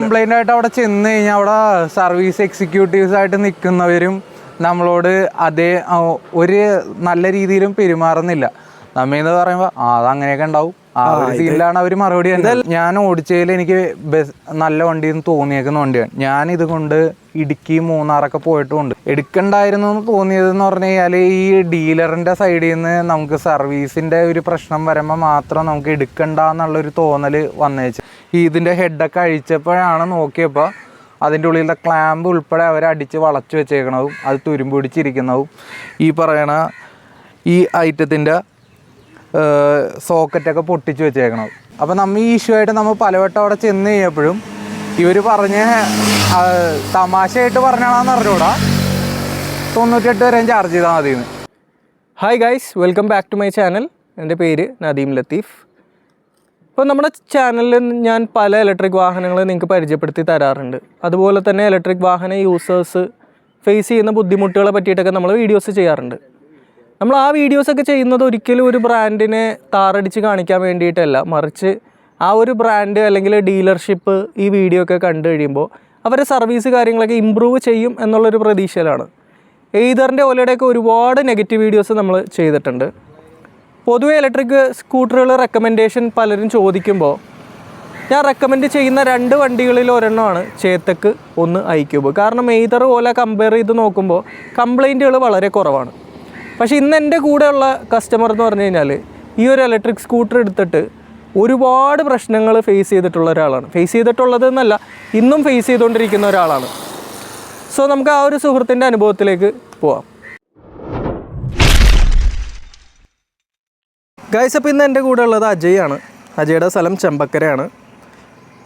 Complaint ആയിട്ട് അവിടെ ചെന്ന് കഴിഞ്ഞാൽ അവിടെ സർവീസ് എക്സിക്യൂട്ടീവ്സ് ആയിട്ട് നിൽക്കുന്നവരും നമ്മളോട് അതേ ഒരു നല്ല രീതിയിലും പെരുമാറുന്നില്ല. നമ്മയെന്ന് പറയുമ്പോൾ ആ അത് അങ്ങനെയൊക്കെ ഉണ്ടാവും. ആ ഒരു സീനിലാണ് അവർ മറുപടി. ഞാൻ ഓടിച്ചതിൽ എനിക്ക് ബസ് നല്ല വണ്ടി എന്ന് തോന്നിയേക്കുന്ന വണ്ടിയാണ്. ഞാൻ ഇത് കൊണ്ട് ഇടുക്കി മൂന്നാറൊക്കെ പോയിട്ടുമുണ്ട് എടുക്കണ്ടായിരുന്നു എന്ന് തോന്നിയതെന്ന് പറഞ്ഞു കഴിഞ്ഞാൽ ഈ ഡീലറിന്റെ സൈഡിൽ നിന്ന് നമുക്ക് സർവീസിന്റെ ഒരു പ്രശ്നം വരുമ്പോൾ മാത്രം നമുക്ക് എടുക്കണ്ട എന്നുള്ളൊരു തോന്നൽ വന്നേച്ച്. ഈ ഇതിന്റെ ഹെഡൊക്കെ അഴിച്ചപ്പോഴാണ് നോക്കിയപ്പോൾ അതിന്റെ ഉള്ളിലെ ക്ലാമ്പ് ഉൾപ്പെടെ അവർ അടിച്ച് വളച്ചു വെച്ചേക്കണതും അത് തുരുമ്പ് പിടിച്ചിരിക്കുന്നതും. ഈ പറയണ ഈ ഐറ്റത്തിന്റെ സോക്കറ്റൊക്കെ പൊട്ടിച്ച് വെച്ചേക്കണം. അപ്പം നമ്മൾ ഈ ഇഷ്യൂ ആയിട്ട് നമ്മൾ പലവട്ടം അവിടെ ചെന്ന് കഴിഞ്ഞപ്പോഴും ഇവർ പറഞ്ഞ തമാശയായിട്ട് പറഞ്ഞാണെന്ന് അറിഞ്ഞൂടാ. തൊണ്ണൂറ്റെട്ട് വരെയും ചാർജ് ചെയ്താൽ മതി hi guys welcome back to my channel എന്റെ പേര് നദീം ലത്തീഫ്. ഇപ്പോൾ നമ്മുടെ ചാനലിൽ ഞാൻ പല ഇലക്ട്രിക് വാഹനങ്ങൾ നിങ്ങൾക്ക് പരിചയപ്പെടുത്തി തരാറുണ്ട്. അതുപോലെ തന്നെ ഇലക്ട്രിക് വാഹന യൂസേഴ്സ് ഫേസ് ചെയ്യുന്ന ബുദ്ധിമുട്ടുകളെ പറ്റിയിട്ടൊക്കെ നമ്മൾ വീഡിയോസ് ചെയ്യാറുണ്ട്. നമ്മൾ ആ വീഡിയോസൊക്കെ ചെയ്യുന്നത് ഒരിക്കലും ഒരു ബ്രാൻഡിനെ താറടിച്ച് കാണിക്കാൻ വേണ്ടിയിട്ടല്ല. മറിച്ച് ആ ഒരു ബ്രാൻഡ് അല്ലെങ്കിൽ ഡീലർഷിപ്പ് ഈ വീഡിയോ ഒക്കെ കണ്ടു കഴിയുമ്പോൾ അവരെ സർവീസ് കാര്യങ്ങളൊക്കെ ഇമ്പ്രൂവ് ചെയ്യും എന്നുള്ളൊരു പ്രതീക്ഷയിലാണ്. എയ്തറിന്റെ ഓലയുടെയൊക്കെ ഒരുപാട് നെഗറ്റീവ് വീഡിയോസ് നമ്മൾ ചെയ്തിട്ടുണ്ട്. പൊതുവെ ഇലക്ട്രിക് സ്കൂട്ടറുകൾ റെക്കമെൻഡേഷൻ പലരും ചോദിക്കുമ്പോൾ ഞാൻ റെക്കമെൻഡ് ചെയ്യുന്ന രണ്ട് വണ്ടികളിൽ ഒരെണ്ണമാണ് ചേത്തക്ക് ഒന്ന് ഐക്യൂബ് കാരണം എയ്തർ ഓല കമ്പയർ ചെയ്ത് നോക്കുമ്പോൾ കംപ്ലൈന്റുകൾ വളരെ കുറവാണ്. പക്ഷേ ഇന്ന് എന്റെ കൂടെയുള്ള കസ്റ്റമർ എന്ന് പറഞ്ഞു കഴിഞ്ഞാൽ ഈ ഒരു ഇലക്ട്രിക് സ്കൂട്ടർ എടുത്തിട്ട് ഒരുപാട് പ്രശ്നങ്ങൾ ഫേസ് ചെയ്തിട്ടുള്ള ഒരാളാണ്. ഫേസ് ചെയ്തിട്ടുള്ളത് എന്നല്ല ഇന്നും ഫേസ് ചെയ്തുകൊണ്ടിരിക്കുന്ന ഒരാളാണ്. സോ നമുക്ക് ആ ഒരു സുഹൃത്തിന്റെ അനുഭവത്തിലേക്ക് പോവാം. ഗൈസ് അപ്പോൾ ഇന്ന് എന്റെ കൂടെ ഉള്ളത് അജയ് ആണ്. അജയുടെ സ്ഥലം ചെമ്പക്കരയാണ്.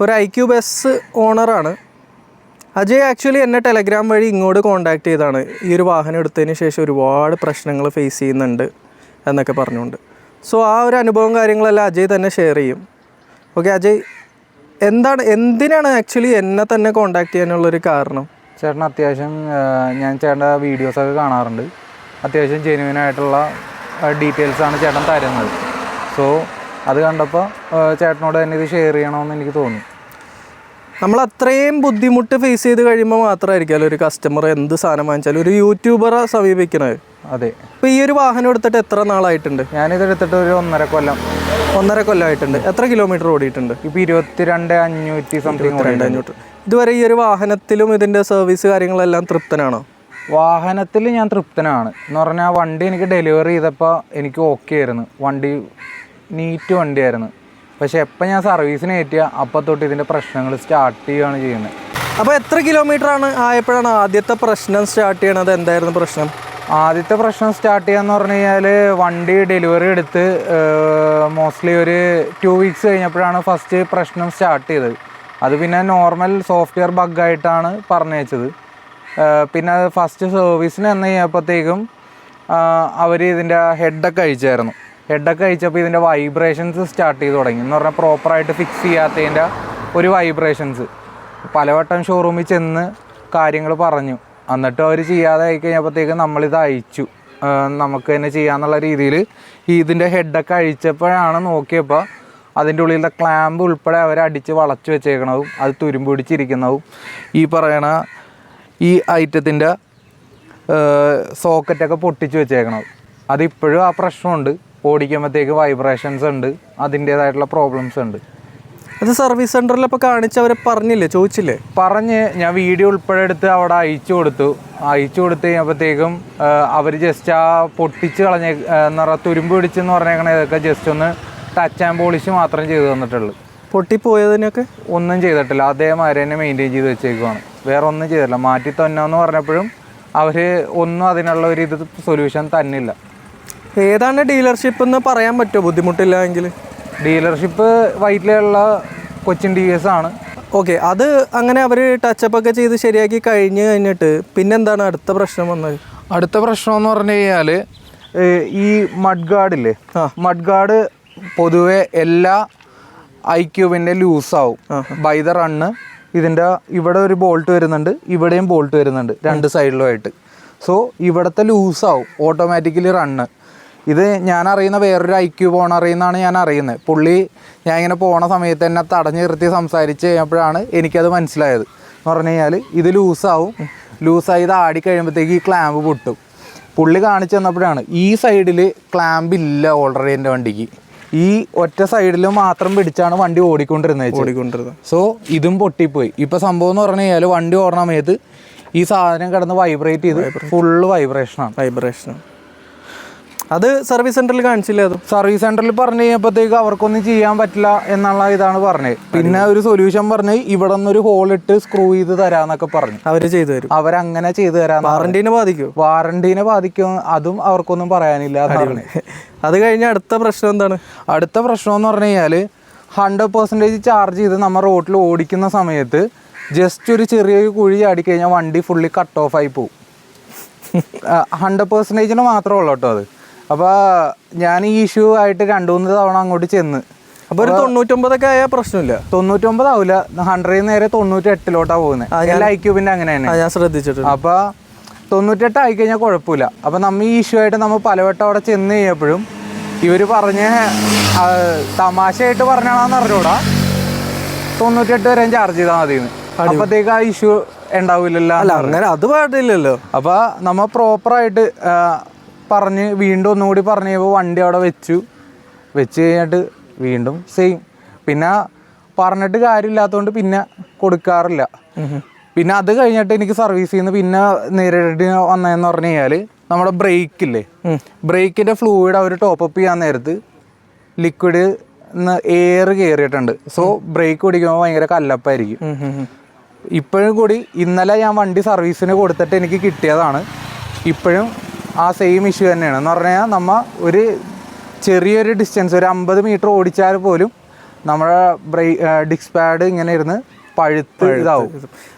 ഒരു ഐ ക്യു ബസ് ഓണറാണ് അജയ് ആക്ച്വലി എന്നെ ടെലഗ്രാം വഴി ഇങ്ങോട്ട് കോൺടാക്ട് ചെയ്താണ്. ഈ ഒരു വാഹനം എടുത്തതിന് ശേഷം ഒരുപാട് പ്രശ്നങ്ങൾ ഫേസ് ചെയ്യുന്നുണ്ട് എന്നൊക്കെ പറഞ്ഞുകൊണ്ട്. സോ ആ ഒരു അനുഭവം കാര്യങ്ങളെല്ലാം അജയ് തന്നെ ഷെയർ ചെയ്യും. ഓക്കെ അജയ് എന്താണ് എന്തിനാണ് ആക്ച്വലി എന്നെ തന്നെ കോൺടാക്ട് ചെയ്യാനുള്ളൊരു കാരണം? ചേട്ടൻ അത്യാവശ്യം ഞാൻ ചേട്ടന്റെ വീഡിയോസൊക്കെ കാണാറുണ്ട്. അത്യാവശ്യം ജെനുവിൻ ആയിട്ടുള്ള ഡീറ്റെയിൽസ് ആണ് ചേട്ടൻ തരുന്നത്. സോ അത് കണ്ടപ്പോൾ ചേട്ടനോട് തന്നെ ഇത് ഷെയർ ചെയ്യണമെന്ന് എനിക്ക് തോന്നി. നമ്മൾ അത്രയും ബുദ്ധിമുട്ട് ഫേസ് ചെയ്ത് കഴിയുമ്പോൾ മാത്രമായിരിക്കുമല്ലോ ഒരു കസ്റ്റമർ എന്ത് സാധനം വാങ്ങിച്ചാലും. ഒരു യൂട്യൂബറെ സമീപിക്കണത്. അതെ. ഇപ്പോൾ ഈ ഒരു വാഹനം എടുത്തിട്ട് എത്ര നാളായിട്ടുണ്ട്? ഞാനിത് എടുത്തിട്ട് ഒരു ഒന്നര കൊല്ലം. ഒന്നര കൊല്ലമായിട്ടുണ്ട് എത്ര കിലോമീറ്റർ ഓടിയിട്ടുണ്ട്? ഇപ്പം ഇരുപത്തിരണ്ട് അഞ്ഞൂറ്റി സംതിങ് രണ്ട് അഞ്ഞൂറ്. ഇതുവരെ ഈ ഒരു വാഹനത്തിലും ഇതിന്റെ സർവീസ് കാര്യങ്ങളെല്ലാം തൃപ്തനാണോ? വാഹനത്തിൽ ഞാൻ തൃപ്തനാണ്. എന്ന് പറഞ്ഞാൽ വണ്ടി എനിക്ക് ഡെലിവറി ചെയ്തപ്പോൾ എനിക്ക് ഓക്കെ ആയിരുന്നു. വണ്ടി നീറ്റ് വണ്ടിയായിരുന്നു. പക്ഷെ എപ്പോൾ ഞാൻ സർവീസിന് കയറ്റിയ അപ്പം തൊട്ട് ഇതിന്റെ പ്രശ്നങ്ങൾ സ്റ്റാർട്ട് ചെയ്യുകയാണ് ചെയ്യുന്നത്. അപ്പോൾ എത്ര കിലോമീറ്റർ ആണ് ആയപ്പോഴാണ് ആദ്യത്തെ പ്രശ്നം സ്റ്റാർട്ട് ചെയ്യണത്? എന്തായിരുന്നു പ്രശ്നം? ആദ്യത്തെ പ്രശ്നം സ്റ്റാർട്ട് ചെയ്യാന്ന് പറഞ്ഞു കഴിഞ്ഞാൽ വണ്ടി ഡെലിവറി എടുത്ത് മോസ്റ്റ്ലി ഒരു ടു വീക്സ് കഴിഞ്ഞപ്പോഴാണ് ഫസ്റ്റ് പ്രശ്നം സ്റ്റാർട്ട് ചെയ്തത്. അത് പിന്നെ നോർമൽ സോഫ്റ്റ്വെയർ ബഗ്ഗായിട്ടാണ് പറഞ്ഞയച്ചത്. പിന്നെ അത് ഫസ്റ്റ് സർവീസിന് എന്ന് കഴിഞ്ഞപ്പോഴത്തേക്കും അവർ ഇതിന്റെ ഹെഡൊക്കെ അഴിച്ചായിരുന്നു. ഹെഡൊക്കെ അഴിച്ചപ്പോൾ ഇതിന്റെ വൈബ്രേഷൻസ് സ്റ്റാർട്ട് ചെയ്ത് തുടങ്ങി. എന്ന് പറഞ്ഞാൽ പ്രോപ്പറായിട്ട് ഫിക്സ് ചെയ്യാത്തതിന്റെ ഒരു വൈബ്രേഷൻസ് പലവട്ടം ഷോറൂമിൽ ചെന്ന് കാര്യങ്ങൾ പറഞ്ഞു. എന്നിട്ട് അവർ ചെയ്യാതെ ആയി കഴിഞ്ഞപ്പോഴത്തേക്ക് നമ്മളിത് അയച്ചു നമുക്ക് തന്നെ ചെയ്യാന്നുള്ള രീതിയിൽ ഈ ഇതിന്റെ ഹെഡൊക്കെ അഴിച്ചപ്പോഴാണ് നോക്കിയപ്പോൾ അതിന്റെ ഉള്ളിലെ ക്ലാമ്പ് ഉൾപ്പെടെ അവർ അടിച്ച് വളച്ച് വെച്ചേക്കണതും അത് തുരുമ്പ് പിടിച്ചിരിക്കുന്നതും. ഈ പറയണ ഈ ഐറ്റത്തിന്റെ സോക്കറ്റൊക്കെ പൊട്ടിച്ച് വെച്ചേക്കണം അതിപ്പോഴും ആ പ്രശ്നമുണ്ട്. ഓടിക്കുമ്പോഴത്തേക്ക് വൈബ്രേഷൻസ് ഉണ്ട്. അതിന്റേതായിട്ടുള്ള പ്രോബ്ലംസ് ഉണ്ട്. അത് സർവീസ് സെന്ററിൽ ഇപ്പോൾ കാണിച്ചവരെ പറഞ്ഞില്ലേ ചോദിച്ചില്ലേ? പറഞ്ഞ് ഞാൻ വീഡിയോ ഉൾപ്പെടെ എടുത്ത് അവിടെ അയച്ചു കൊടുത്തു. അയച്ചു കൊടുത്ത് കഴിഞ്ഞപ്പോഴത്തേക്കും അവർ ജസ്റ്റ് ആ പൊട്ടിച്ച് കളഞ്ഞ എന്ന് പറഞ്ഞാൽ തുരുമ്പ് പിടിച്ചെന്ന് പറഞ്ഞേക്കണ ഇതൊക്കെ ജസ്റ്റ് ഒന്ന് ടച്ച് ആൻഡ് പോളിഷ് മാത്രം ചെയ്തു തന്നിട്ടുള്ളൂ. പൊട്ടിപ്പോയതിനൊക്കെ? ഒന്നും ചെയ്തിട്ടില്ല. അതേമാതിരി തന്നെ മെയിന്റെയിൻ ചെയ്ത് വെച്ചേക്കുവാണ്. വേറെ ഒന്നും ചെയ്തിട്ടില്ല. മാറ്റി തന്നാന്ന് പറഞ്ഞപ്പോഴും അവർ ഒന്നും അതിനുള്ള ഒരു ഇത് സൊല്യൂഷൻ തന്നില്ല. ഏതാണ് ഡീലർഷിപ്പ് എന്ന് പറയാൻ പറ്റുമോ? ബുദ്ധിമുട്ടില്ല എങ്കിൽ? ഡീലർഷിപ്പ് വൈറ്റിലുള്ള കൊച്ചിൻ ടി എസ് ആണ്. ഓക്കെ അത് അങ്ങനെ അവർ ടച്ചപ്പ് ഒക്കെ ചെയ്ത് ശരിയാക്കി കഴിഞ്ഞ് കഴിഞ്ഞിട്ട് പിന്നെന്താണ് അടുത്ത പ്രശ്നം വന്നത്? അടുത്ത പ്രശ്നം എന്ന് പറഞ്ഞു കഴിഞ്ഞാൽ ഈ മഡ് ഗാർഡില്ലേ മഡ് ഗാർഡ് പൊതുവെ എല്ലാ ഐ ക്യൂബിന്റെ ലൂസാവും ബൈ ദ റണ്ണ് ഇതിന്റെ ഇവിടെ ഒരു ബോൾട്ട് വരുന്നുണ്ട് ഇവിടെയും ബോൾട്ട് വരുന്നുണ്ട് രണ്ട് സൈഡിലുമായിട്ട് സോ ഇവിടുത്തെ ലൂസാവും ഓട്ടോമാറ്റിക്കലി റണ്ണ് ഇത് ഞാൻ അറിയുന്ന വേറൊരു ഐക്യു പോണ അറിയുന്നതാണ് ഞാൻ അറിയുന്നത് പുള്ളി ഞാൻ ഇങ്ങനെ പോണ സമയത്ത് തന്നെ തടഞ്ഞു നിർത്തി സംസാരിച്ച് കഴിഞ്ഞപ്പോഴാണ് എനിക്കത് മനസ്സിലായത്. എന്ന് പറഞ്ഞു കഴിഞ്ഞാൽ ഇത് ലൂസാവും ലൂസായി ഇത് ആടി കഴിയുമ്പോഴത്തേക്ക് ഈ ക്ലാമ്പ് പൊട്ടും. പുള്ളി കാണിച്ചു തന്നപ്പോഴാണ് ഈ സൈഡിൽ ക്ലാമ്പ് ഇല്ല ഓൾറെഡി എന്റെ വണ്ടിക്ക്. ഈ ഒറ്റ സൈഡിൽ മാത്രം പിടിച്ചാണ് വണ്ടി ഓടിക്കൊണ്ടിരുന്നത് ഓടിക്കൊണ്ടിരുന്നത്. സോ ഇതും പൊട്ടിപ്പോയി. ഇപ്പോൾ സംഭവം എന്ന് പറഞ്ഞു കഴിഞ്ഞാൽ വണ്ടി ഓടണ സമയത്ത് ഈ സാധനം കിടന്ന് വൈബ്രേറ്റ് ചെയ്ത് ഫുള്ള് വൈബ്രേഷനാണ് വൈബ്രേഷൻ അത് സർവീസ് സെന്ററിൽ കാണിച്ചില്ല അതും? സർവീസ് സെന്ററിൽ പറഞ്ഞു കഴിഞ്ഞപ്പോഴത്തേക്ക് അവർക്കൊന്നും ചെയ്യാൻ പറ്റില്ല എന്നുള്ള ഇതാണ് പറഞ്ഞത് പിന്നെ ഒരു സൊല്യൂഷൻ പറഞ്ഞു ഇവിടെ നിന്ന് ഒരു ഹോൾ ഇട്ട് സ്ക്രൂ ചെയ്ത് തരാന്നൊക്കെ പറഞ്ഞു. അവർ ചെയ്തു തരും. അവരങ്ങനെ ചെയ്തു തരാന്ന് വാറന്റീനെ ബാധിക്കും? വാറന്റീനെ ബാധിക്കും. അതും അവർക്കൊന്നും പറയാനില്ല. അത് കഴിഞ്ഞ അടുത്ത പ്രശ്നം എന്താണ്? അടുത്ത പ്രശ്നം എന്ന് പറഞ്ഞു കഴിഞ്ഞാൽ ഹൺഡ്രഡ് പെർസെന്റേജ് ചാർജ് ചെയ്ത് നമ്മൾ റോട്ടിൽ ഓടിക്കുന്ന സമയത്ത് ജസ്റ്റ് ഒരു ചെറിയൊരു കുഴി ചാടിക്കഴിഞ്ഞാൽ വണ്ടി ഫുള്ളി കട്ട് ഓഫ് ആയി പോകും ഹൺഡ്രഡ് പെർസെന്റേജിന് മാത്രമേ ഉള്ളൂ കേട്ടോ അത്. അപ്പോൾ ഞാൻ ഈ ഇഷ്യൂ ആയിട്ട് രണ്ടു മൂന്ന് തവണ അങ്ങോട്ട് ചെന്ന്. അപ്പോൾ ഒരു തൊണ്ണൂറ്റൊമ്പതൊക്കെ ആയ പ്രശ്നമില്ല? തൊണ്ണൂറ്റൊമ്പത് ആവില്ല ഹൺഡ്രഡിൽ നേരെ തൊണ്ണൂറ്റി എട്ടിലോട്ടാണ് പോകുന്നത് എല്ലാ ഐക്യൂബിന്റെ അങ്ങനെയാണ് ഞാൻ ശ്രദ്ധിച്ചിട്ടുണ്ട്. അപ്പോൾ തൊണ്ണൂറ്റെട്ട് ആയി കഴിഞ്ഞാൽ കുഴപ്പമില്ല. അപ്പോൾ നമ്മൾ ഈ ഇഷ്യൂ ആയിട്ട് നമ്മൾ പലവട്ടം അവിടെ ചെന്ന് കഴിഞ്ഞപ്പോഴും ഇവർ പറഞ്ഞ തമാശയായിട്ട് പറഞ്ഞാണെന്ന് അറിഞ്ഞൂടാ. തൊണ്ണൂറ്റെട്ട് വരെ ചാർജ് ചെയ്താൽ മതി അപ്പോഴത്തേക്ക് ആ ഇഷ്യൂ ഉണ്ടാവില്ലല്ലോ അല്ല അങ്ങനെ അത് പാടില്ലല്ലോ. അപ്പോൾ നമ്മൾ പ്രോപ്പറായിട്ട് പറഞ്ഞ് വീണ്ടും ഒന്നുകൂടി പറഞ്ഞു കഴിയുമ്പോൾ വണ്ടി അവിടെ വെച്ചു. വെച്ച് കഴിഞ്ഞിട്ട് വീണ്ടും സെയിം പിന്നെ പറഞ്ഞിട്ട് കാര്യമില്ലാത്തതുകൊണ്ട് പിന്നെ കൊടുക്കാറില്ല. പിന്നെ അത് കഴിഞ്ഞിട്ട് എനിക്ക് സർവീസ് ചെയ്യുന്ന പിന്നെ നേരിട്ട് വന്നതെന്ന് പറഞ്ഞു കഴിഞ്ഞാൽ നമ്മുടെ ബ്രേക്കില്ലേ ബ്രേക്കിന്റെ ഫ്ലൂയിഡ് അവർ ടോപ്പപ്പ് ചെയ്യാൻ നേരത്ത് ലിക്വിഡ് എയർ കയറിയിട്ടുണ്ട് സോ ബ്രേക്ക് പിടിക്കുമ്പോൾ ഭയങ്കര കല്ലപ്പായിരിക്കും. ഇപ്പോഴും കൂടി ഇന്നലെ ഞാൻ വണ്ടി സർവീസിന് കൊടുത്തിട്ട് എനിക്ക് കിട്ടിയതാണ്. ഇപ്പോഴും ആ സെയിം ഇഷ്യൂ തന്നെയാണ്. എന്ന് പറഞ്ഞാൽ നമ്മൾ ഒരു ചെറിയൊരു ഡിസ്റ്റൻസ് ഒരു അമ്പത് മീറ്റർ ഓടിച്ചാൽ പോലും നമ്മുടെ ബ്രേ ഡിസ്ക് പാഡ് ഇങ്ങനെ ഇരുന്ന് പഴുത്ത് ഇതാവും.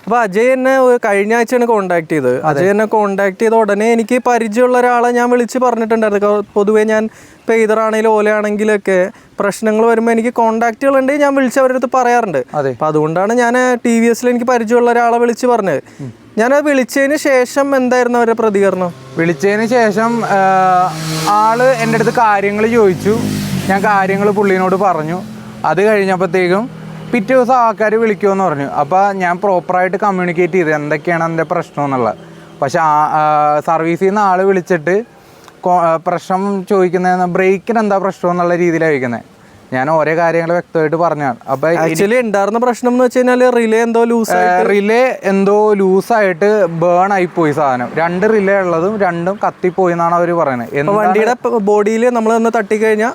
അപ്പോൾ അജയ് എന്നെ കഴിഞ്ഞ ആഴ്ചയാണ് കോണ്ടാക്ട് ചെയ്തത്. അജയ് എന്നെ കോണ്ടാക്ട് ചെയ്ത ഉടനെ എനിക്ക് പരിചയമുള്ള ഒരാളെ ഞാൻ വിളിച്ച് പറഞ്ഞിട്ടുണ്ടായിരുന്നു. പൊതുവേ ഞാൻ പെയ്തറാണെങ്കിലും ഓലയാണെങ്കിലൊക്കെ പ്രശ്നങ്ങൾ വരുമ്പോൾ എനിക്ക് കോണ്ടാക്റ്റുകൾ ഉണ്ടെങ്കിൽ ഞാൻ വിളിച്ച് അവരുടെ അടുത്ത് പറയാറുണ്ട് അപ്പോൾ അതുകൊണ്ടാണ് ഞാൻ ടി വി എസിൽ എനിക്ക് പരിചയമുള്ള ഒരാളെ വിളിച്ച് പറഞ്ഞത്. ഞാൻ വിളിച്ചതിന് ശേഷം എന്തായിരുന്നു അവരുടെ പ്രതികരണം? വിളിച്ചതിന് ശേഷം ആൾ എന്റെ അടുത്ത് കാര്യങ്ങൾ ചോദിച്ചു. ഞാൻ കാര്യങ്ങൾ പുള്ളിനോട് പറഞ്ഞു. അത് കഴിഞ്ഞപ്പോഴത്തേക്കും പിറ്റേ ദിവസം ആൾക്കാർ വിളിക്കുമെന്ന് പറഞ്ഞു. അപ്പോൾ ഞാൻ പ്രോപ്പറായിട്ട് കമ്മ്യൂണിക്കേറ്റ് ചെയ്തു. എന്തൊക്കെയാണ് എന്റെ പ്രശ്നം എന്നുള്ളത്. പക്ഷെ സർവീസിൽ നിന്ന് ആൾ വിളിച്ചിട്ട് പ്രശ്നം ചോദിക്കുന്നത് ബ്രേക്കിന് എന്താ പ്രശ്നം എന്നുള്ള രീതിയിലാണ് ഞാൻ ഓരോ കാര്യങ്ങൾ വ്യക്തമായിട്ട് പറഞ്ഞാണ് അപ്പൊ ആക്ച്വലി ഉണ്ടായിരുന്ന പ്രശ്നം എന്ന് വെച്ച് കഴിഞ്ഞാൽ റിലേ എന്തോ ലൂസ് റിലേ എന്തോ ലൂസായിട്ട് ബേൺ ആയി പോയി സാധനം. രണ്ട് റിലേ ഉള്ളതും രണ്ടും കത്തിപ്പോയി എന്നാണ് അവർ പറയുന്നത്. വണ്ടിയുടെ ബോഡിയിൽ നമ്മൾ ഒന്ന് തട്ടിക്കഴിഞ്ഞാൽ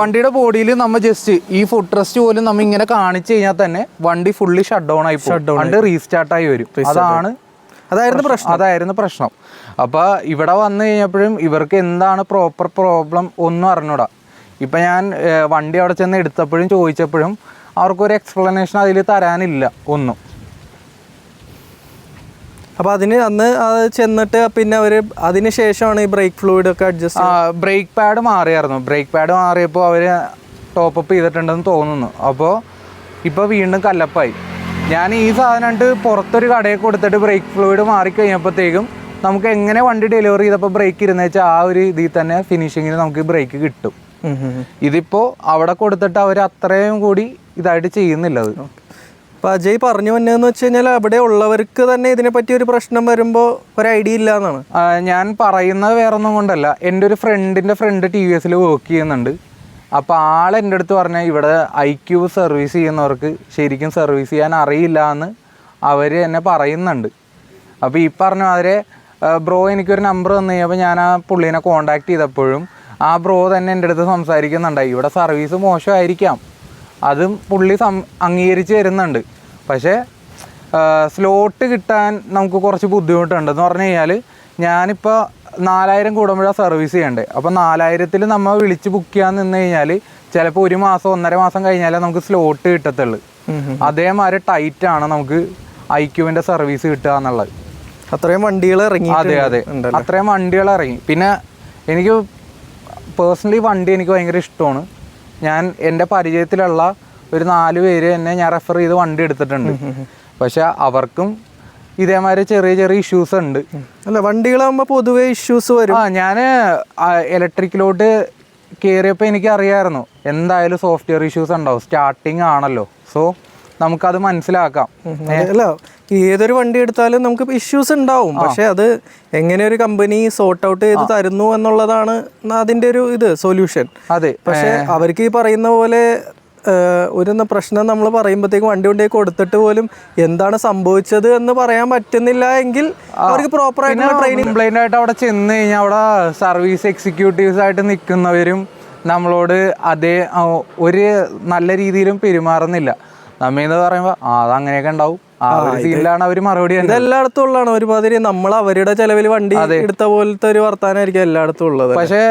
വണ്ടിയുടെ ബോഡിയിൽ നമ്മൾ ജസ്റ്റ് ഈ ഫുഡ് റെസ്റ്റ് പോലും നമ്മൾ ഇങ്ങനെ കാണിച്ചു കഴിഞ്ഞാൽ തന്നെ വണ്ടി ഫുള്ളി ഷട്ട് ഡൗൺ ആയി പോകും. വണ്ടി റീസ്റ്റാർട്ട് ആയി വരും. അതാണ് അതായിരുന്നു പ്രശ്നം. അതായിരുന്നു പ്രശ്നം. അപ്പൊ ഇവിടെ വന്നു കഴിഞ്ഞപ്പോഴും ഇവർക്ക് എന്താണ് പ്രോപ്പർ പ്രോബ്ലം ഒന്നും അറിഞ്ഞൂടാ. ഇപ്പൊ ഞാൻ വണ്ടി അവിടെ ചെന്ന് എടുത്തപ്പോഴും ചോദിച്ചപ്പോഴും അവർക്കൊരു എക്സ്പ്ലനേഷൻ അതിൽ തരാനില്ല ഒന്നും. അപ്പോൾ അതിന് അന്ന് അത് ചെന്നിട്ട് പിന്നെ അവർ അതിന് ശേഷമാണ് ഈ ബ്രേക്ക് ഫ്ലൂയിഡ് ഒക്കെ അഡ്ജസ്റ്റ് ബ്രേക്ക് പാഡ് മാറിയായിരുന്നു. ബ്രേക്ക് പാഡ് മാറിയപ്പോൾ അവർ ടോപ്പ് അപ്പ് ചെയ്തിട്ടുണ്ടെന്ന് തോന്നുന്നു. അപ്പോൾ ഇപ്പോൾ വീണ്ടും കല്ലപ്പായി. ഞാൻ ഈ സാധനമായിട്ട് പുറത്തൊരു കടയിൽ കൊടുത്തിട്ട് ബ്രേക്ക് ഫ്ലൂയിഡ് മാറിക്കഴിഞ്ഞപ്പോഴത്തേക്കും നമുക്ക് എങ്ങനെ വണ്ടി ഡെലിവറി ചെയ്തപ്പോൾ ബ്രേക്ക് ഇരുന്ന് വെച്ചാൽ ആ ഒരു ഇതിൽ തന്നെ ഫിനിഷിങ്ങിന് നമുക്ക് ബ്രേക്ക് കിട്ടും. ഇതിപ്പോൾ അവിടെ കൊടുത്തിട്ട് അവർ അത്രയും കൂടി ഇതായിട്ട് ചെയ്യുന്നില്ല അത്. അപ്പൊ അജയ് പറഞ്ഞു വന്നതെന്ന് വെച്ച് കഴിഞ്ഞാൽ അവിടെ ഉള്ളവർക്ക് തന്നെ ഇതിനെ പറ്റി ഒരു പ്രശ്നം വരുമ്പോ ഒരു ഐഡിയ ഇല്ല എന്നാണ്. ഞാൻ പറയുന്നത് വേറെ ഒന്നും കൊണ്ടല്ല. എന്റെ ഒരു ഫ്രണ്ടിന്റെ ഫ്രണ്ട് ടി വി എസിൽ വർക്ക് ചെയ്യുന്നുണ്ട്. അപ്പോൾ ആൾ എന്റെ അടുത്ത് പറഞ്ഞാൽ ഇവിടെ ഐ ക്യൂ സർവീസ് ചെയ്യുന്നവർക്ക് ശരിക്കും സർവീസ് ചെയ്യാൻ അറിയില്ല എന്ന് അവർ എന്നെ പറയുന്നുണ്ട്. അപ്പോൾ ഈ പറഞ്ഞ മാതിരി ബ്രോ എനിക്കൊരു നമ്പർ തന്നു. കഴിഞ്ഞപ്പോൾ ഞാൻ ആ പുള്ളീനെ കോണ്ടാക്ട് ചെയ്തപ്പോഴും ആ ബ്രോ തന്നെ എന്റെ അടുത്ത് സംസാരിക്കുന്നുണ്ട് ഇവിടെ സർവീസ് മോശമായിരിക്കാം. അതും പുള്ളി സം അംഗീകരിച്ച് വരുന്നുണ്ട്. പക്ഷേ സ്ലോട്ട് കിട്ടാൻ നമുക്ക് കുറച്ച് ബുദ്ധിമുട്ടുണ്ടെന്ന് പറഞ്ഞു കഴിഞ്ഞാൽ ഞാനിപ്പോൾ നാലായിരം കൂടുമ്പോഴാണ് സർവീസ് ചെയ്യേണ്ടത് അപ്പോൾ നാലായിരത്തിൽ നമ്മൾ വിളിച്ച് ബുക്ക് ചെയ്യാൻ നിന്ന് കഴിഞ്ഞാൽ ചിലപ്പോൾ ഒരു മാസം ഒന്നര മാസം കഴിഞ്ഞാലേ നമുക്ക് സ്ലോട്ട് കിട്ടത്തുള്ളൂ. അതേമാതിരി ടൈറ്റ് ആണ് നമുക്ക് ഐക്യുവിന്റെ സർവീസ് കിട്ടുക എന്നുള്ളത്. അത്രയും വണ്ടികൾ ഇറങ്ങി അതെ അതെ. അത്രയും വണ്ടികൾ ഇറങ്ങി. പിന്നെ എനിക്ക് പേഴ്സണലി വണ്ടി എനിക്ക് ഭയങ്കര ഇഷ്ടമാണ്. ഞാൻ എന്റെ പരിചയത്തിലുള്ള ഒരു നാല് പേര് എന്നെ ഞാൻ റെഫർ ചെയ്ത് വണ്ടി എടുത്തിട്ടുണ്ട്. പക്ഷെ അവർക്കും ഇതേമാതിരി ചെറിയ ചെറിയ ഇഷ്യൂസ് ഉണ്ട്. അല്ല വണ്ടികളാകുമ്പോൾ പൊതുവേ ഇഷ്യൂസ് വരും. ആ ഞാൻ ഇലക്ട്രിക്കിലോട്ട് കയറിയപ്പോൾ എനിക്ക് അറിയായിരുന്നു എന്തായാലും സോഫ്റ്റ്വെയർ ഇഷ്യൂസ് ഉണ്ടാവും. സ്റ്റാർട്ടിങ് ആണല്ലോ. സോ നമുക്കത് മനസ്സിലാക്കാം. അല്ല ഏതൊരു വണ്ടി എടുത്താലും നമുക്ക് ഇഷ്യൂസ് ഉണ്ടാവും. പക്ഷെ അത് എങ്ങനെ ഒരു കമ്പനി സോർട്ട് ഔട്ട് ചെയ്ത് തരുന്നു എന്നുള്ളതാണ് അതിന്റെ ഒരു ഇത് സൊല്യൂഷൻ അതെ. പക്ഷെ അവർക്ക് ഈ പറയുന്ന പോലെ ഒരു പ്രശ്നം നമ്മൾ പറയുമ്പോഴത്തേക്കും വണ്ടി കൊണ്ടേ കൊടുത്തിട്ട് പോലും എന്താണ് സംഭവിച്ചത് എന്ന് പറയാൻ പറ്റുന്നില്ല എങ്കിൽ അവർക്ക് പ്രോപ്പർ ആയിട്ടുള്ള ട്രെയിനിങ് ആയിട്ട് അവിടെ ചെന്ന് കഴിഞ്ഞാൽ അവിടെ സർവീസ് എക്സിക്യൂട്ടീവ്സ് ആയിട്ട് നിൽക്കുന്നവരും നമ്മളോട് അതേ ഒരു നല്ല രീതിയിലും പെരുമാറുന്നില്ല. നമ്മയെന്ന് പറയുമ്പോൾ ആ അത് അങ്ങനെയൊക്കെ ഉണ്ടാവും. സീനിലാണ് അവർ മറുപടി ഇതെല്ലായിടത്തും ഉള്ളതാണ്. ഒരുമാതിരി നമ്മൾ അവരുടെ ചെലവിൽ വണ്ടി എടുത്ത പോലത്തെ ഒരു വർത്താനായിരിക്കും എല്ലായിടത്തും ഉള്ളത് പക്ഷേ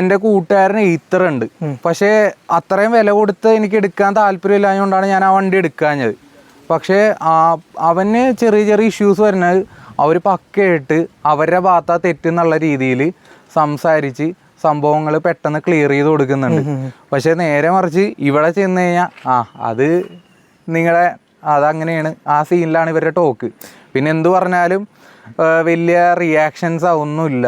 എന്റെ കൂട്ടുകാരൻ ഈത്തർ ഉണ്ട്. പക്ഷേ അത്രയും വില കൊടുത്ത് എനിക്ക് എടുക്കാൻ താല്പര്യമില്ലാഞ്ഞുകൊണ്ടാണ് ഞാൻ ആ വണ്ടി എടുക്കാഞ്ഞത്. പക്ഷേ അവന് ചെറിയ ചെറിയ ഇഷ്യൂസ് വരുന്നത് അവർ പക്കയായിട്ട് അവരുടെ ഭാഗത്താ തെറ്റെന്നുള്ള രീതിയിൽ സംസാരിച്ച് സംഭവങ്ങൾ പെട്ടെന്ന് ക്ലിയർ ചെയ്ത് കൊടുക്കുന്നുണ്ട്. പക്ഷെ നേരെ മറിച്ച് ഇവിടെ ചെന്ന് കഴിഞ്ഞാൽ ആ അത് നിങ്ങളെ അതങ്ങനെയാണ് ആ സീനിലാണ് ഇവരുടെ ടോക്ക് പിന്നെ എന്തു പറഞ്ഞാലും വലിയ റിയാക്ഷൻസ് ഒന്നുമില്ല.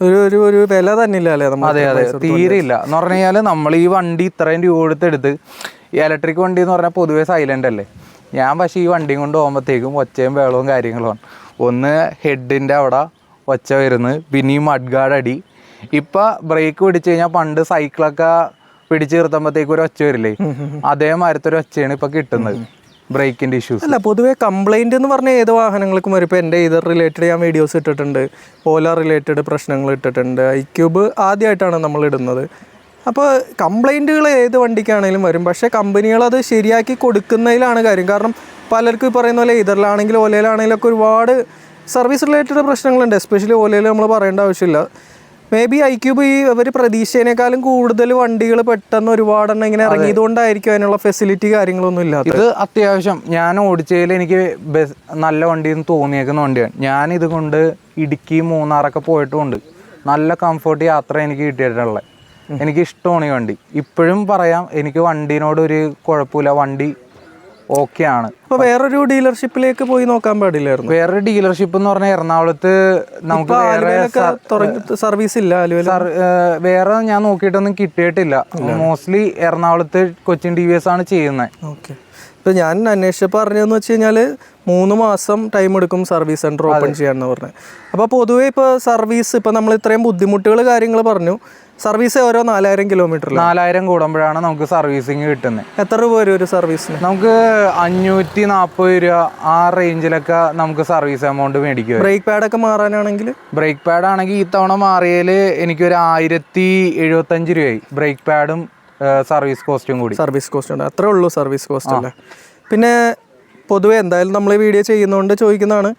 ഒരു ഒരു ഒരു വില തന്നെ ഇല്ല അല്ലേ അതെ അതെ. തീരെ ഇല്ല. എന്ന് പറഞ്ഞു കഴിഞ്ഞാൽ നമ്മൾ ഈ വണ്ടി ഇത്രയും രൂപ കൊടുത്തെടുത്ത് ഈ ഇലക്ട്രിക് വണ്ടി എന്ന് പറഞ്ഞാൽ പൊതുവേ സൈലന്റ് അല്ലേ? ഞാൻ പക്ഷേ ഈ വണ്ടിയും കൊണ്ട് പോകുമ്പോഴത്തേക്കും ഒച്ചയും വേളവും കാര്യങ്ങളുമാണ്. ഒന്ന് ഹെഡിന്റെ അവിടെ ഒച്ച വരുന്നത് പിന്നെ ഈ മഡ്ഗാർഡ് അടി. ഇപ്പം ബ്രേക്ക് പിടിച്ചു കഴിഞ്ഞാൽ പണ്ട് സൈക്കിളൊക്കെ പിടിച്ച് നിർത്തുമ്പോഴത്തേക്കും ഒരു ഒച്ച വരില്ലേ അതേ ഒരു ഒച്ചയാണ് ഇപ്പൊ കിട്ടുന്നത് ബ്രേക്കിന്റെ ഇഷ്യൂസ് അല്ല പൊതുവെ കംപ്ലൈന്റ് എന്ന് പറഞ്ഞാൽ ഏത് വാഹനങ്ങൾക്കും വരും. ഇപ്പോൾ എന്റെ ഇത് റിലേറ്റഡ് ഞാൻ വീഡിയോസ് ഇട്ടിട്ടുണ്ട്. ഓല റിലേറ്റഡ് പ്രശ്നങ്ങൾ ഇട്ടിട്ടുണ്ട്. ഐ ക്യൂബ് ആദ്യമായിട്ടാണ് നമ്മൾ ഇടുന്നത്. അപ്പോൾ കംപ്ലൈന്റുകൾ ഏത് വണ്ടിക്കാണെങ്കിലും വരും. പക്ഷേ കമ്പനികൾ അത് ശരിയാക്കി കൊടുക്കുന്നതിലാണ് കാര്യം. കാരണം പലർക്കും ഈ പറയുന്ന പോലെ ഇതറിലാണെങ്കിലും ഓലയിലാണെങ്കിലും ഒക്കെ ഒരുപാട് സർവീസ് റിലേറ്റഡ് പ്രശ്നങ്ങളുണ്ട്. എസ്പെഷ്യലി ഓലയിൽ നമ്മൾ പറയേണ്ട ആവശ്യമില്ല. മേ ബി ഐ ക്യൂബ് ഈ അവർ പ്രതീക്ഷേനേക്കാളും കൂടുതൽ വണ്ടികൾ പെട്ടെന്ന് ഒരുപാടെണ്ണം ഇങ്ങനെ ഇറങ്ങിയതുകൊണ്ടായിരിക്കും അതിനുള്ള ഫെസിലിറ്റി കാര്യങ്ങളൊന്നും ഇല്ലാത്തത്. ഇത് അത്യാവശ്യം ഞാൻ ഓടിച്ചതിൽ എനിക്ക് ബസ് നല്ല വണ്ടി എന്ന് തോന്നിയേക്കുന്ന വണ്ടിയാണ്. ഞാൻ ഇത് കൊണ്ട് ഇടുക്കി മൂന്നാറൊക്കെ പോയിട്ടുമുണ്ട് നല്ല കംഫർട്ട് യാത്ര എനിക്ക് കിട്ടിയിട്ടുള്ളത്. എനിക്ക് ഇഷ്ടമാണ് ഈ വണ്ടി. ഇപ്പോഴും പറയാം എനിക്ക് വണ്ടീനോട് ഒരു കുഴപ്പമില്ല. വണ്ടി ഓക്കെ ആണ്. അപ്പൊ വേറൊരു ഡീലർഷിപ്പിലേക്ക് പോയി നോക്കാൻ പാടില്ലായിരുന്നു. വേറൊരു ഡീലർഷിപ്പ് എന്ന് പറഞ്ഞാൽ എറണാകുളത്ത് നമുക്ക് വേറെ സർവീസ് ഇല്ല വേറെ ഞാൻ നോക്കിയിട്ടൊന്നും കിട്ടിയിട്ടില്ല. മോസ്റ്റ്ലി എറണാകുളത്ത് കൊച്ചിൻ ടി വി എസ് ആണ് ചെയ്യുന്നത് ഓക്കെ ഇപ്പൊ ഞാൻ അന്വേഷിച്ചപ്പോൾ പറഞ്ഞതെന്ന് വെച്ച് കഴിഞ്ഞാൽ മൂന്ന് മാസം ടൈം എടുക്കും സർവീസ് സെന്റർ ഓപ്പൺ ചെയ്യാന്ന് പറഞ്ഞത് അപ്പോൾ പൊതുവേ ഇപ്പോൾ സർവീസ് ഇപ്പോൾ നമ്മൾ ഇത്രയും ബുദ്ധിമുട്ടുകൾ കാര്യങ്ങൾ പറഞ്ഞു. സർവീസ് ഓരോ നാലായിരം കിലോമീറ്റർ നാലായിരം കൂടുമ്പോഴാണ് നമുക്ക് സർവീസിങ് കിട്ടുന്നത്. എത്ര രൂപ വരും ഒരു സർവീസിന്? നമുക്ക് അഞ്ഞൂറ്റി നാൽപ്പത് രൂപ ആ റേഞ്ചിലൊക്കെ നമുക്ക് സർവീസ് എമൗണ്ട് മേടിക്കും ബ്രേക്ക് പാഡൊക്കെ മാറാനാണെങ്കിൽ ബ്രേക്ക് പാഡ് ആണെങ്കിൽ ഈ തവണ മാറിയാൽ എനിക്കൊരു ആയിരത്തി എഴുപത്തഞ്ച് രൂപയായി. ബ്രേക്ക് പാഡും സർവീസ് കോസ്റ്റും കൂടി. സർവീസ് കോസ്റ്റ് ഉണ്ട്. അത്രേ ഉള്ളൂ സർവീസ് കോസ്റ്റ് അല്ലേ? പിന്നെ പൊതുവേ എന്തായാലും നമ്മൾ ഈ വീഡിയോ ചെയ്യുന്നതുകൊണ്ട് ചോദിക്കുന്നതാണ്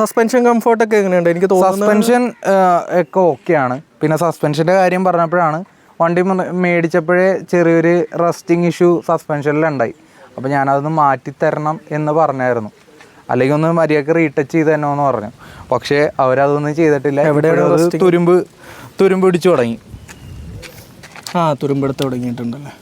സസ്പെൻഷൻ കംഫർട്ട് ഒക്കെ എങ്ങനെയുണ്ട്? എനിക്ക് തോന്നുന്നു സസ്പെൻഷൻ ഒക്കെ ഓക്കെയാണ് പിന്നെ സസ്പെൻഷന്റെ കാര്യം പറഞ്ഞപ്പോഴാണ് വണ്ടി മേടിച്ചപ്പോഴേ ചെറിയൊരു റസ്റ്റിംഗ് ഇഷ്യൂ സസ്പെൻഷനിലുണ്ടായി അപ്പോൾ ഞാനതൊന്ന് മാറ്റി തരണം എന്ന് പറഞ്ഞായിരുന്നു. അല്ലെങ്കിൽ ഒന്ന് മര്യാദയ്ക്ക് റീടച്ച് ചെയ്ത് തന്നെ എന്ന് പറഞ്ഞു. പക്ഷേ അവരതൊന്നും ചെയ്തിട്ടില്ല. എവിടെ തുരുമ്പ് തുരുമ്പ് പിടിച്ചു തുടങ്ങി. ആ തുരുമ്പെടുത്ത് തുടങ്ങിയിട്ടുണ്ടല്ലേ.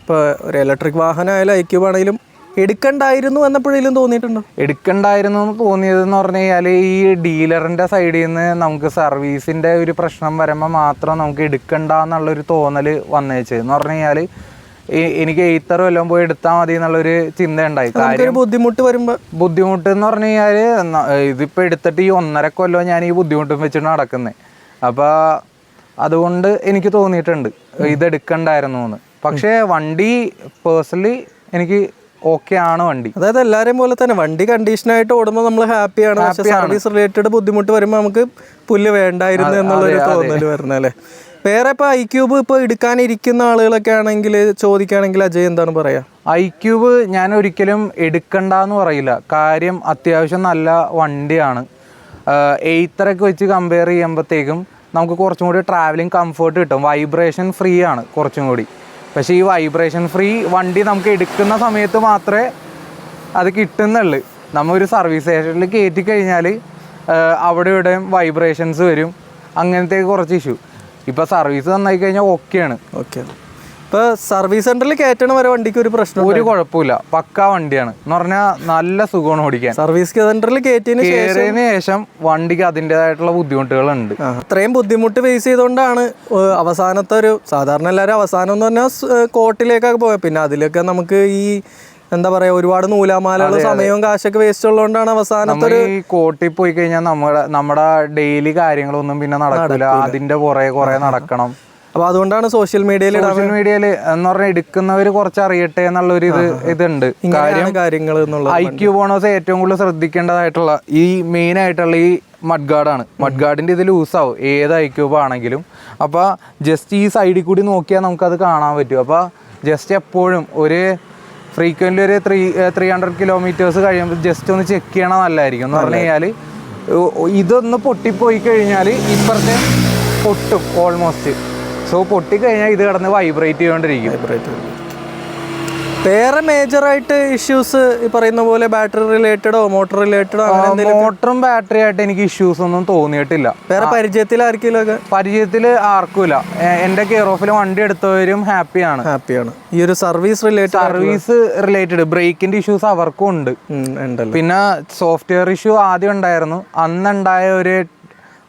ഇപ്പോൾ ഒരു ഇലക്ട്രിക് വാഹനമായാലും ഐക്യൂബ് ആണെങ്കിലും എടുക്കണ്ടായിരുന്നു എന്നപ്പോഴേലും തോന്നിയിട്ടുണ്ടോ? എടുക്കണ്ടായിരുന്നു എന്ന് തോന്നിയതെന്ന് പറഞ്ഞു കഴിഞ്ഞാൽ ഈ ഡീലറിന്റെ സൈഡിൽ നിന്ന് നമുക്ക് സർവീസിന്റെ ഒരു പ്രശ്നം വരുമ്പോൾ മാത്രം നമുക്ക് എടുക്കണ്ട എന്നുള്ളൊരു തോന്നൽ വന്നേച്ച്. എന്ന് പറഞ്ഞു കഴിഞ്ഞാൽ എനിക്ക് എയ്ത്തർ വല്ലതും പോയി എടുത്താൽ മതി എന്നുള്ളൊരു ചിന്ത ഉണ്ടായി കാര്യം ബുദ്ധിമുട്ട് വരുമ്പോൾ ബുദ്ധിമുട്ട് എന്ന് പറഞ്ഞു കഴിഞ്ഞാൽ ഇതിപ്പോൾ എടുത്തിട്ട് ഈ ഒന്നര കൊല്ലം ഞാൻ ഈ ബുദ്ധിമുട്ടും വെച്ചിട്ട് നടക്കുന്നത് അപ്പോൾ അതുകൊണ്ട് എനിക്ക് തോന്നിയിട്ടുണ്ട് ഇതെടുക്കണ്ടായിരുന്നു എന്ന്. പക്ഷേ വണ്ടി പേഴ്സണലി എനിക്ക് ഓക്കെ ആണ് വണ്ടി. അതായത് എല്ലാവരെയും പോലെ തന്നെ വണ്ടി കണ്ടീഷൻ ആയിട്ട് ഓടുമ്പോൾ നമ്മൾ ഹാപ്പിയാണ് പക്ഷേ സർവീസ് റിലേറ്റഡ് ബുദ്ധിമുട്ട് വരുമ്പോൾ നമുക്ക് പുല്ല് വേണ്ടായിരുന്നു എന്നുള്ളൊരു തോന്നൽ വരുന്നല്ലേ വേറെ ഇപ്പോൾ ക്യൂബ് ഇപ്പോൾ എടുക്കാനിരിക്കുന്ന ആളുകളൊക്കെ ആണെങ്കിൽ ചോദിക്കുകയാണെങ്കിൽ അജയ് എന്താണ് പറയാ? ഐ ക്യൂബ് ഞാൻ ഒരിക്കലും എടുക്കണ്ട എന്ന് പറയില്ല. കാര്യം അത്യാവശ്യം നല്ല വണ്ടിയാണ്. എയ്ത്തറൊക്കെ വെച്ച് കമ്പയർ ചെയ്യുമ്പോഴത്തേക്കും നമുക്ക് കുറച്ചും കൂടി ട്രാവലിംഗ് കംഫർട്ട് കിട്ടും. വൈബ്രേഷൻ ഫ്രീ ആണ് കുറച്ചും കൂടി. പക്ഷേ ഈ വൈബ്രേഷൻ ഫ്രീ വണ്ടി നമുക്ക് എടുക്കുന്ന സമയത്ത് മാത്രമേ അത് കിട്ടുന്നുള്ളൂ. നമ്മ ഒരു സർവീസ് സ്റ്റേഷനിൽ കയറ്റി കഴിഞ്ഞാൽ അവിടെ ഇവിടെയും വൈബ്രേഷൻസ് വരും. അങ്ങനത്തെ കുറച്ച് ഇഷ്യൂ ഇപ്പോൾ സർവീസ് നന്നായി കഴിഞ്ഞാൽ ഓക്കെയാണ് ഓക്കെ ഇപ്പൊ സർവീസ് സെന്ററിൽ കയറ്റണ വരെ വണ്ടിക്ക് ഒരു പ്രശ്നം ഒരു കുഴപ്പമില്ല പക്ക വണ്ടിയാണ്. എന്ന് പറഞ്ഞാൽ നല്ല സുഖമാണ് ഓടിക്കാൻ. സർവീസ് സെന്ററിൽ കയറ്റിയതിന് ശേഷം കയറിയതിന് ശേഷം വണ്ടിക്ക് അതിന്റെതായിട്ടുള്ള ബുദ്ധിമുട്ടുകളുണ്ട്. അത്രയും ബുദ്ധിമുട്ട് ഫേസ് ചെയ്തുകൊണ്ടാണ് അവസാനത്തെ ഒരു സാധാരണ എല്ലാവരും അവസാനം എന്ന് പറഞ്ഞാൽ കോട്ടിലേക്കൊക്കെ പോയത് പിന്നെ അതിലൊക്കെ നമുക്ക് ഈ എന്താ പറയാ ഒരുപാട് നൂലാമാലകളും സമയവും കാശൊക്കെ വേസ്റ്റ് ഉള്ളതുകൊണ്ടാണ് അവസാനത്തെ ഒരു കോട്ടി കോട്ടിൽ പോയി കഴിഞ്ഞാൽ നമ്മുടെ നമ്മുടെ ഡെയിലി കാര്യങ്ങളൊന്നും പിന്നെ നടക്കില്ല അതിന്റെ പുറകെ കുറെ നടക്കണം. അപ്പൊ അതുകൊണ്ടാണ് സോഷ്യൽ മീഡിയയിൽ സോഷ്യൽ മീഡിയയിൽ എന്ന് പറഞ്ഞാൽ എടുക്കുന്നവർ കുറച്ച് അറിയട്ടെ എന്നുള്ള ഒരു ഇത് ഇതുണ്ട് കാര്യങ്ങൾ എന്നുള്ളത് ഐ ക്യു ബോണസ് ഏറ്റവും കൂടുതൽ ശ്രദ്ധിക്കേണ്ടതായിട്ടുള്ള ഈ മെയിൻ ആയിട്ടുള്ള ഈ മഡ്ഗാർഡാണ് മഡ്ഗാർഡിന്റെ മഡ് ഗാർഡിന്റെ ഇത് ലൂസാവും. ഏത് ഐ ക്യൂബ് ആണെങ്കിലും അപ്പോൾ ജസ്റ്റ് ഈ സൈഡിൽ കൂടി നോക്കിയാൽ നമുക്കത് കാണാൻ പറ്റും. അപ്പോൾ ജസ്റ്റ് എപ്പോഴും ഒരു ഫ്രീക്വന്റ് ഒരു ത്രീ ത്രീ ഹൺഡ്രഡ് കിലോമീറ്റേഴ്സ് കഴിയുമ്പോൾ ജസ്റ്റ് ഒന്ന് ചെക്ക് ചെയ്യണം നല്ലതായിരിക്കും എന്ന് പറഞ്ഞു കഴിഞ്ഞാൽ ഇതൊന്ന് പൊട്ടിപ്പോയി കഴിഞ്ഞാൽ ഇപ്പുറത്തെ പൊട്ടും ഓൾമോസ്റ്റ് സോ പൊട്ടിക്കഴിഞ്ഞാൽ ഇത് കിടന്ന് വൈബ്രേറ്റ് ചെയ്തുകൊണ്ടിരിക്കും വേറെ മേജറായിട്ട് ഇഷ്യൂസ് ഈ പറയുന്ന പോലെ ബാറ്ററി റിലേറ്റഡോ മോട്ടോർ റിലേറ്റഡോ മോട്ടറും ബാറ്ററി ആയിട്ട് എനിക്ക് ഇഷ്യൂസ് ഒന്നും തോന്നിയിട്ടില്ല. വേറെ പരിചയത്തിൽ ആർക്കെങ്കിലും ഒക്കെ? പരിചയത്തിൽ ആർക്കുമില്ല. ഇല്ല എന്റെ കെയർ ഓഫിൽ വണ്ടി എടുത്തവരും ഹാപ്പിയാണ് ഹാപ്പിയാണ് ഈ ഒരു സർവീസ് റിലേറ്റഡ് സർവീസ് റിലേറ്റഡ് ബ്രേക്കിന്റെ ഇഷ്യൂസ് അവർക്കും ഉണ്ട്. പിന്നെ സോഫ്റ്റ്വെയർ ഇഷ്യൂ ആദ്യം ഉണ്ടായിരുന്നു. അന്നുണ്ടായ ഒരു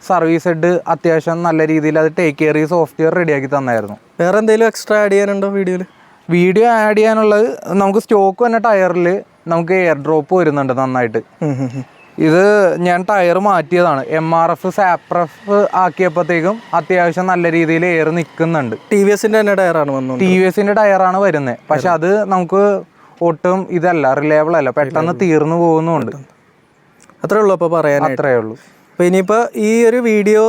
സർവീസ് ഹെഡ് അത്യാവശ്യം നല്ല രീതിയിൽ അത് ടേക്ക് കെയർ ചെയ്ത് സോഫ്റ്റ്വെയർ റെഡിയാക്കി തന്നായിരുന്നു. വേറെ എന്തെങ്കിലും എക്സ്ട്രാ ആഡ് ചെയ്യാനുണ്ടോ വീഡിയോയിൽ വീഡിയോ ആഡ് ചെയ്യാനുള്ളത് നമുക്ക് സ്റ്റോക്ക് തന്നെ ടയറിൽ നമുക്ക് എയർ ഡ്രോപ്പ് വരുന്നുണ്ട് നന്നായിട്ട്. ഇത് ഞാൻ ടയർ മാറ്റിയതാണ്. എം ആർ എഫ് സാപ്രഫ് ആക്കിയപ്പോഴത്തേക്കും അത്യാവശ്യം നല്ല രീതിയിൽ എയർ നിൽക്കുന്നുണ്ട് ടി വി എസിന്റെ തന്നെ ടയറാണ് വന്നത് ടി വി എസിന്റെ ടയറാണ് വരുന്നത്. പക്ഷെ അത് നമുക്ക് ഒട്ടും ഇതല്ല റിലയബിൾ അല്ല. പെട്ടെന്ന് തീർന്നു പോകുന്നുണ്ട്. അത്രേ ഉള്ളൂ അപ്പോൾ പറയാൻ അത്രേ ഉള്ളൂ. അപ്പോൾ ഇനിയിപ്പോൾ ഈ ഒരു വീഡിയോ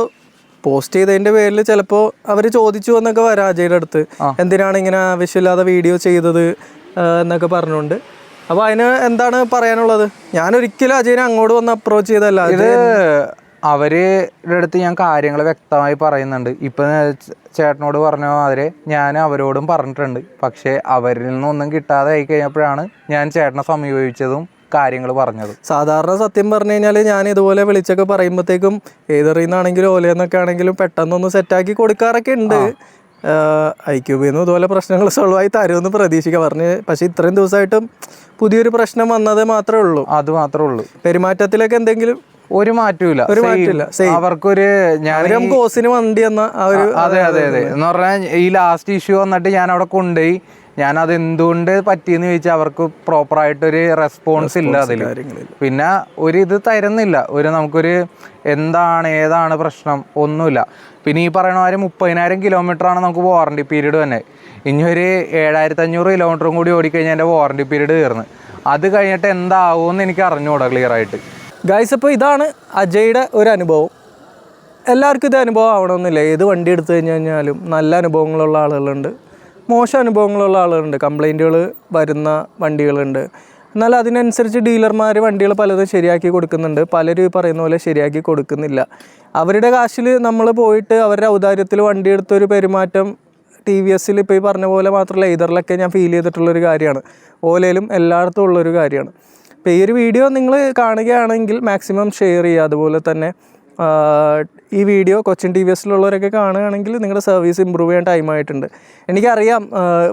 പോസ്റ്റ് ചെയ്തതിന്റെ പേരിൽ ചിലപ്പോൾ അവർ ചോദിച്ചു എന്നൊക്കെ വരാം അജയുടെ അടുത്ത്. എന്തിനാണ് ഇങ്ങനെ ആവശ്യമില്ലാതെ വീഡിയോ ചെയ്തത് എന്നൊക്കെ പറഞ്ഞുകൊണ്ട് അപ്പോൾ അതിന് എന്താണ് പറയാനുള്ളത്? ഞാൻ ഒരിക്കലും അജയനെ അങ്ങോട്ട് വന്ന് അപ്രോച്ച് ചെയ്തല്ല ഇത് അവരുടെ അടുത്ത് ഞാൻ കാര്യങ്ങൾ വ്യക്തമായി പറയുന്നുണ്ട്. ഇപ്പം ചേട്ടനോട് പറഞ്ഞ മാതിരി ഞാൻ അവരോടും പറഞ്ഞിട്ടുണ്ട്. പക്ഷേ അവരിൽ നിന്നൊന്നും കിട്ടാതെ ആയി കഴിഞ്ഞപ്പോഴാണ് ഞാൻ ചേട്ടനെ സമീപിച്ചതും കാര്യങ്ങൾ പറഞ്ഞത്. സാധാരണ സത്യം പറഞ്ഞു കഴിഞ്ഞാൽ ഞാൻ ഇതുപോലെ വിളിച്ചൊക്കെ പറയുമ്പോഴത്തേക്കും ഏതെറിയുന്നാണെങ്കിലും ഓലയെന്നൊക്കെ ആണെങ്കിലും പെട്ടെന്നൊന്ന് സെറ്റാക്കി കൊടുക്കാറൊക്കെ ഉണ്ട്. ഐ ക്യൂബിൽ നിന്ന് ഇതുപോലെ പ്രശ്നങ്ങൾ സോൾവ് ആയി തരുമെന്ന് പ്രതീക്ഷിക്കുക പറഞ്ഞ് പക്ഷെ ഇത്രയും ദിവസമായിട്ടും പുതിയൊരു പ്രശ്നം വന്നത് മാത്രമേ ഉള്ളൂ. അത് മാത്രമേ ഉള്ളൂ. പെരുമാറ്റത്തിലൊക്കെ എന്തെങ്കിലും ഒരു മാറ്റമില്ല ഒരു. മാറ്റമില്ല. അവർക്കൊരു ഞാൻ കോസിന് വണ്ടി എന്ന ആ ഒരു അതെ അതെ അതെ. എന്ന് പറഞ്ഞാൽ ഈ ലാസ്റ്റ് ഇഷ്യൂ വന്നിട്ട് ഞാൻ അവിടെ കൊണ്ടുപോയി. ഞാൻ അത് എന്തുകൊണ്ട് പറ്റിയെന്ന് ചോദിച്ചാൽ അവർക്ക് പ്രോപ്പർ ആയിട്ടൊരു റെസ്പോൺസ് ഇല്ല അതിൽ പിന്നെ ഒരു ഇത് തരുന്നില്ല. ഒരു നമുക്കൊരു എന്താണ് ഏതാണ് പ്രശ്നം ഒന്നുമില്ല. പിന്നെ ഈ പറയുന്ന മാതിരി മുപ്പതിനായിരം കിലോമീറ്റർ ആണ് നമുക്ക് വാറണ്ടി പീരീഡ് തന്നെ. ഇനി ഒരു ഏഴായിരത്തി അഞ്ഞൂറ് കിലോമീറ്ററും കൂടി ഓടിക്കഴിഞ്ഞാൽ എന്റെ വാറണ്ടി പീരീഡ് തീർന്ന്. അത് കഴിഞ്ഞിട്ട് എന്താവുമെന്ന് എനിക്ക് അറിഞ്ഞുകൂടാ ക്ലിയർ ആയിട്ട്. ഗൈസ് അപ്പോൾ ഇതാണ് അജയുടെ ഒരു അനുഭവം. എല്ലാവർക്കും ഇത് അനുഭവം ആവണമെന്നില്ല. ഏത് വണ്ടി എടുത്തു കഴിഞ്ഞു കഴിഞ്ഞാലും നല്ല അനുഭവങ്ങളുള്ള ആളുകളുണ്ട്. മോശം അനുഭവങ്ങളുള്ള ആളുകളുണ്ട്. കംപ്ലൈന്റുകൾ വരുന്ന വണ്ടികളുണ്ട്. എന്നാൽ അതിനനുസരിച്ച് ഡീലർമാർ വണ്ടികൾ പലതും ശരിയാക്കി കൊടുക്കുന്നുണ്ട്. പലരും പറയുന്ന പോലെ ശരിയാക്കി കൊടുക്കുന്നില്ല. അവരുടെ കാശിൽ നമ്മൾ പോയിട്ട് അവരുടെ ഔദാര്യത്തിൽ വണ്ടി എടുത്തൊരു പെരുമാറ്റം ടി വി എസ്സിൽ ഇപ്പോൾ ഈ പറഞ്ഞ പോലെ മാത്രമല്ല ഇതറിലൊക്കെ ഞാൻ ഫീൽ ചെയ്തിട്ടുള്ളൊരു കാര്യമാണ്. ഓലയിലും എല്ലായിടത്തും ഉള്ളൊരു കാര്യമാണ്. അപ്പോൾ ഈ ഒരു വീഡിയോ നിങ്ങൾ കാണുകയാണെങ്കിൽ മാക്സിമം ഷെയർ ചെയ്യുക. അതുപോലെ തന്നെ ഈ വീഡിയോ കൊച്ചിൻ ടി വി എസിലുള്ളവരൊക്കെ കാണുകയാണെങ്കിൽ നിങ്ങളുടെ സർവീസ് ഇമ്പ്രൂവ് ചെയ്യാൻ ടൈം ആയിട്ടുണ്ട്. എനിക്കറിയാം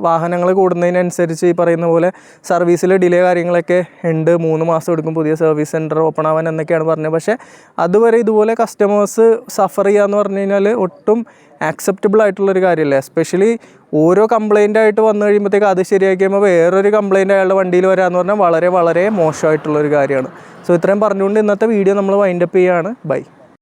വാഹനങ്ങൾ കൂടുന്നതിനനുസരിച്ച് ഈ പറയുന്ന പോലെ സർവീസിൽ ഡിലേ കാര്യങ്ങളൊക്കെ ഉണ്ട്. മൂന്ന് മാസം എടുക്കും പുതിയ സർവീസ് സെന്റർ ഓപ്പൺ ആവാൻ എന്നൊക്കെയാണ് പറഞ്ഞത്. പക്ഷേ അതുവരെ ഇതുപോലെ കസ്റ്റമേഴ്സ് സഫർ ചെയ്യുക എന്ന് പറഞ്ഞു കഴിഞ്ഞാൽ ഒട്ടും ആക്സെപ്റ്റബിൾ ആയിട്ടുള്ളൊരു കാര്യമല്ല. എസ്പെഷ്യലി ഓരോ കംപ്ലൈന്റ് ആയിട്ട് വന്നു കഴിയുമ്പോഴത്തേക്ക് അത് ശരിയാക്കി കഴിയുമ്പോൾ വേറൊരു കംപ്ലൈന്റ് അയാളുടെ വണ്ടിയിൽ വരാമെന്ന് പറഞ്ഞാൽ വളരെ വളരെ മോശമായിട്ടുള്ളൊരു കാര്യമാണ്. സോ ഇത്രയും പറഞ്ഞുകൊണ്ട് ഇന്നത്തെ വീഡിയോ നമ്മൾ വൈൻഡപ്പ് ചെയ്യുകയാണ് ബൈ